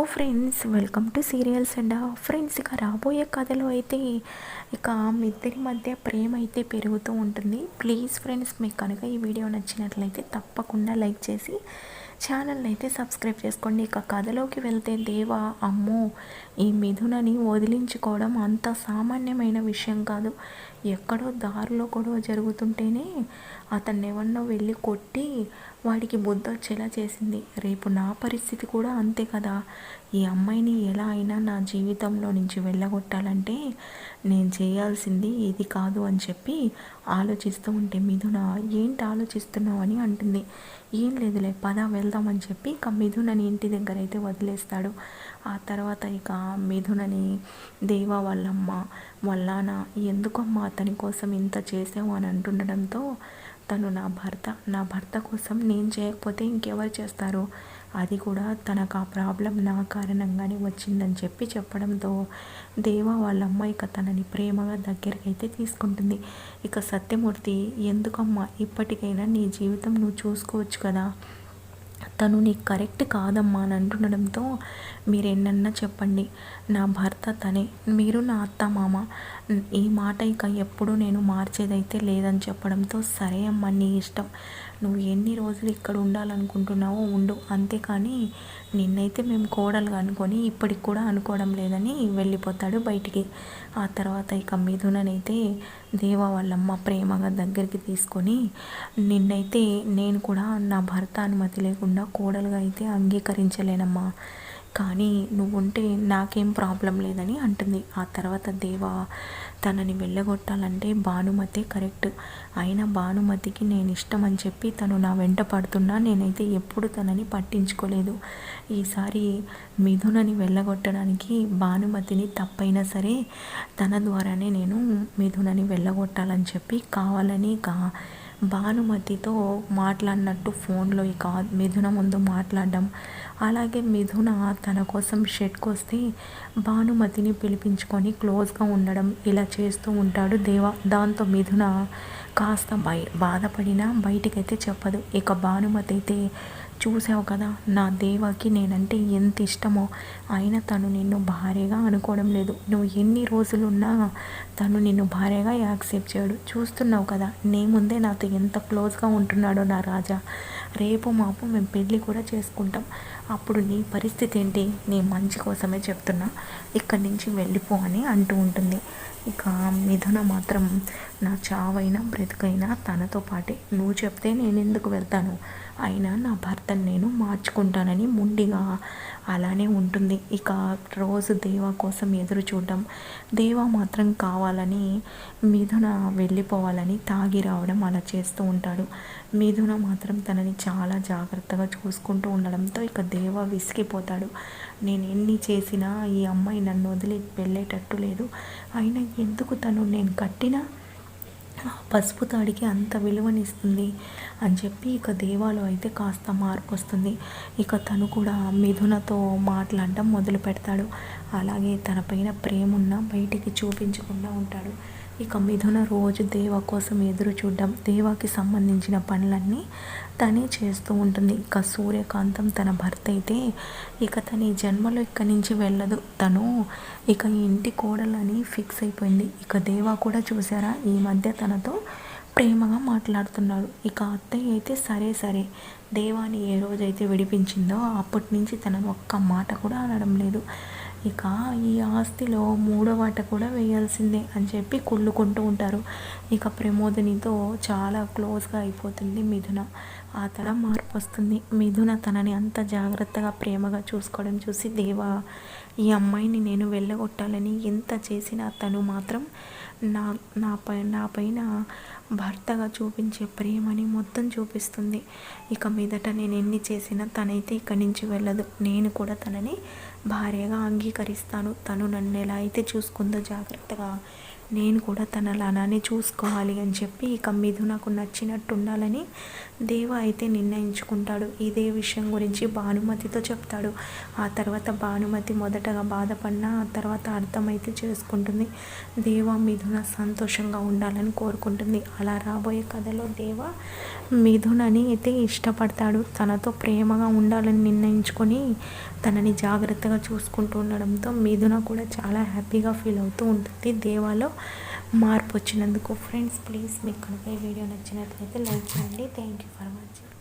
Hello friends welcome to serials and friends ఇక రాబోయే కథలో అయితే ఇక మీ ఇద్దరి మధ్య ప్రేమ అయితే పెరుగుతూ ఉంటుంది. ప్లీజ్ ఫ్రెండ్స్ మీకు కనుక ఈ వీడియో నచ్చినట్లయితే తప్పకుండా లైక్ చేసి ఛానల్ అయితే సబ్స్క్రైబ్ చేసుకోండి. ఇక కథలోకి వెళ్తే దేవా అమ్మో ఈ మిథునని వదిలించుకోవడం అంత సామాన్యమైన విషయం కాదు. ఎక్కడో దారిలో కూడా జరుగుతుంటేనే అతన్ని ఎవరినో వెళ్ళి కొట్టి వాడికి బుద్ధొచ్చేలా చేసింది. రేపు నా పరిస్థితి కూడా అంతే కదా. ఈ అమ్మాయిని ఎలా అయినా నా జీవితంలో నుంచి వెళ్ళగొట్టాలంటే నేను చేయాల్సింది ఇది కాదు అని చెప్పి ఆలోచిస్తూ ఉంటే మిథున ఏంటి ఆలోచిస్తున్నావు? అని అంటుంది. ఏం లేదులే పద వెళ్దామని చెప్పి ఇక మిథునని ఇంటి దగ్గర అయితే వదిలేస్తాడు. ఆ తర్వాత ఇక మిథునని దేవా వాళ్ళమ్మ వాళ్ళ ఎందుకమ్మా అతని కోసం ఇంత చేసావు? అని అంటుండడంతో తను నా భర్త నా భర్త కోసం నేను చేయకపోతే ఇంకెవరు చేస్తారు? అది కూడా తనకు ఆ ప్రాబ్లం నా కారణంగానే వచ్చిందని చెప్పి చెప్పడంతో దేవా వాళ్ళ అమ్మ ఇక తనని ప్రేమగా దగ్గరికి అయితే తీసుకుంటుంది. ఇక సత్యమూర్తి ఎందుకమ్మా ఇప్పటికైనా నీ జీవితం నువ్వు చూసుకోవచ్చు కదా? తను నీకు కరెక్ట్ కాదమ్మా అని అంటుండడంతో మీరు చెప్పండి. నా భర్త తనే. మీరు నా అత్త మామ. ఈ మాట ఇక ఎప్పుడు నేను మార్చేదైతే లేదని చెప్పడంతో సరే అమ్మ నీ ఇష్టం. నువ్వు ఎన్ని రోజులు ఇక్కడ ఉండాలనుకుంటున్నావో ఉండు. అంతేకాని నిన్నైతే మేము కోడలు అనుకొని ఇప్పటికి కూడా అనుకోవడం లేదని వెళ్ళిపోతాడు బయటికి. ఆ తర్వాత ఇక మిథుననైతే దేవ వాళ్ళమ్మ ప్రేమగా దగ్గరికి తీసుకొని నిన్నైతే నేను కూడా నా భర్త అనుమతి లేకుండా కోడలుగా అయితే అంగీకరించలేనమ్మా. కానీ నువ్వుంటే నాకేం ప్రాబ్లం లేదని అంటుంది. ఆ తర్వాత దేవ తనని వెళ్ళగొట్టాలంటే భానుమతే కరెక్ట్. అయినా భానుమతికి నేను ఇష్టం అని చెప్పి తను నా వెంట పడుతున్నా నేనైతే ఎప్పుడు తనని పట్టించుకోలేదు. ఈసారి మిథునని వెళ్ళగొట్టడానికి భానుమతిని తప్పైనా సరే తన ద్వారానే నేను మిథునని వెళ్ళగొట్టాలని చెప్పి కావాలని కా భానుమతితో మాట్లాడినట్టు ఫోన్లో ఇక మిథున ముందు మాట్లాడడం. అలాగే మిథున తన కోసం షెడ్కి వస్తే భానుమతిని పిలిపించుకొని క్లోజ్గా ఉండడం ఇలా చేస్తూ ఉంటాడు దేవ. దాంతో మిథున కాస్త బయ బాధపడినా బయటికైతే చెప్పదు. ఇక భానుమతి అయితే చూసావు కదా నా దేవకి నేనంటే ఎంత ఇష్టమో. అయినా తను నిన్ను భార్యగా అనుకోవడం లేదు. నువ్వు ఎన్ని రోజులున్నా తను నిన్ను భార్యగా యాక్సెప్ట్ చేయడు. చూస్తున్నావు కదా నీ ముందే నాతో ఎంత క్లోజ్గా ఉంటున్నాడో నా రాజా. రేపు మాపు మేము పెళ్ళి కూడా చేసుకుంటాం. అప్పుడు నీ పరిస్థితి ఏంటి? నీ మంచి కోసమే చెప్తున్నా. ఇక్కడి నుంచి వెళ్ళిపో అని అంటూ ఉంటుంది. ఇక మిథున మాత్రం నా చావైనా బ్రతుకైనా తనతో పాటే. నువ్వు చెప్తే నేను ఎందుకు వెళ్తాను? అయినా నా భర్తను నేను మార్చుకుంటానని ముండిగా అలానే ఉంటుంది. ఇక రోజు దేవ కోసం ఎదురు చూడడం దేవ మాత్రం కావాలని మిథున వెళ్ళిపోవాలని తాగి రావడం అలా చేస్తూ ఉంటాడు. మిథున మాత్రం తనని చాలా జాగ్రత్తగా చూసుకుంటూ ఉండడంతో ఇక దేవ విసిగిపోతాడు. నేను ఎన్ని చేసినా ఈ అమ్మాయి నన్ను వదిలి వెళ్ళేటట్టు లేదు. అయినా ఎందుకు తను నేను కట్టిన? పసుపు తాడికి అంత విలువనిస్తుంది అని చెప్పి ఇక దేవాలో అయితే కాస్త మార్పు వస్తుంది ఇక తను కూడా మిథునతో మాట్లాడడం మొదలు పెడతాడు అలాగే తన పైన ప్రేమ ఉన్న బయటికి చూపించకుండా ఉంటాడు. ఇక మిథున రోజు దేవ కోసం ఎదురు చూడడం దేవాకి సంబంధించిన పనులన్నీ తనే చేస్తూ ఉంటుంది. ఇక సూర్యకాంతం తన భర్త అయితే ఇక తన ఈ జన్మలో ఇక్కడి నుంచి వెళ్ళదు. తను ఇక ఇంటి కోడలని ఫిక్స్ అయిపోయింది. ఇక దేవా కూడా చూసారా? ఈ మధ్య తనతో ప్రేమగా మాట్లాడుతున్నాడు. ఇక అత్తయ్య అయితే సరే సరే. దేవాని ఏ రోజైతే విడిపించిందో అప్పటి నుంచి తనను ఒక్క మాట కూడా అనడం లేదు. ఇక ఈ ఆస్తిలో మూడో వాట కూడా వేయాల్సిందే అని చెప్పి కుళ్ళుకుంటూ ఉంటారు. ఇక ప్రమోదినితో చాలా క్లోజ్గా అయిపోతుంది మిథున. ఆ తర మార్పు వస్తుంది. మిథున తనని అంత జాగ్రత్తగా ప్రేమగా చూసుకోవడం చూసి దేవా ఈ అమ్మాయిని నేను వెళ్ళగొట్టాలని ఎంత చేసినా తను మాత్రం నా నా పై నా పైన భర్తగా చూపించే ప్రేమని మొత్తం చూపిస్తుంది. ఇక మీదట నేను ఎన్ని చేసినా తనైతే ఇక్కడి నుంచి వెళ్ళదు. నేను కూడా తనని భార్యగా అంగీకరిస్తాను. తను నన్ను ఎలా అయితే చూసుకుందో జాగ్రత్తగా నేను కూడా తనని అలానే చూసుకోవాలి అని చెప్పి ఇక నాకు నచ్చినట్టు ఉండాలని దేవ అయితే నిర్ణయించుకుంటాడు. ఇదే విషయం గురించి భానుమతితో చెప్తాడు. ఆ తర్వాత భానుమతి మొదటగా బాధపడిన ఆ తర్వాత అర్థమైతే చేసుకుంటుంది. దేవ మిథున సంతోషంగా ఉండాలని కోరుకుంటుంది. అలా రాబోయే కథలో దేవ మిథునని అయితే ఇష్టపడతాడు. తనతో ప్రేమగా ఉండాలని నిర్ణయించుకొని తనని జాగ్రత్తగా చూసుకుంటూ ఉండడంతో మిథున కూడా చాలా హ్యాపీగా ఫీల్ అవుతూ ఉంటుంది దేవాలో. మార్పు వచ్చినందుకు ఫ్రెండ్స్ ప్లీజ్ మీకు కనుక ఈ వీడియో నచ్చినట్లయితే లైక్ చేయండి. Thank you for watching